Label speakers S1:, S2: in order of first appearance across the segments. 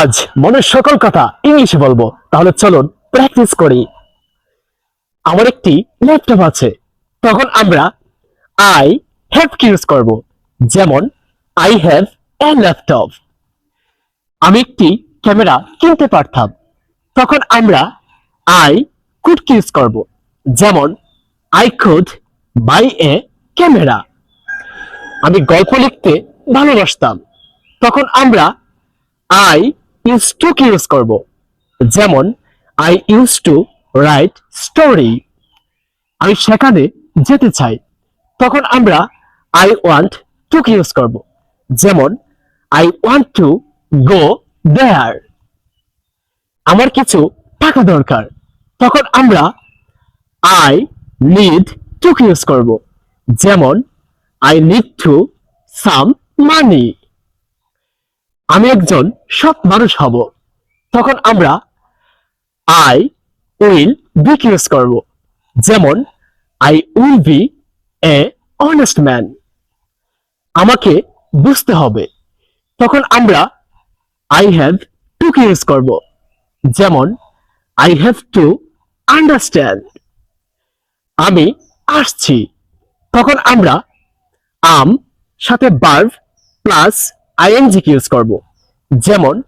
S1: আজ মনের সকল কথা ইংলিশে বলব। তাহলে চলুন প্র্যাকটিস করি। আমার একটি ল্যাপটপ আছে। তখন আমরা আই হ্যাভ কি ইউজ করব? যেমন আই হ্যাভ এ ল্যাপটপ আমি একটি ক্যামেরা কিনতে পারতাম। তখন আমরা আই কুড কি ইউজ করব? যেমন I could buy a camera আমি গল্প লিখতে ভালোবাসতাম। তখন আমরা আই ইউজ টু কি ইউজ করব? যেমন I use to write story আমি সেখানে যেতে চাই। তখন আমরা আই ওয়ান্ট টু কি ইউজ করব? যেমন I want to go there আমার কিছু টাকা দরকার। তখন আমরা আই নিড টু ইউজ করব? যেমন I need to some money আমি একজন সৎ মানুষ হব। তখন আমরা আই উইল বি ইউজ করব। যেমন I will be a honest man আমাকে বুঝতে হবে। তখন আমরা আই হ্যাভ টু ইউজ করব। যেমন আই হ্যাভ টু আন্ডারস্ট্যান্ড আমি আসছি। তখন আমরা আম সাথে বার্ভ প্লাস আইএনজি ইউজ করব। যেমন,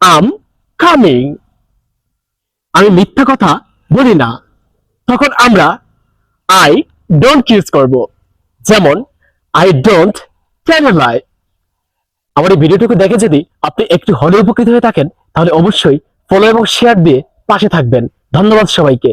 S1: আম কামিং আমি মিথ্যা কথা বলি না। তখন আমরা আই ডোন্ট ইউজ করব। যেমন আই ডোন্ট টেল লাই আমার এই ভিডিওটুকু দেখে যদি আপনি একটু হলে উপকৃত হয়ে থাকেন, তাহলে অবশ্যই ফলো এবং শেয়ার দিয়ে পাশে থাকবেন। ধন্যবাদ সবাইকে।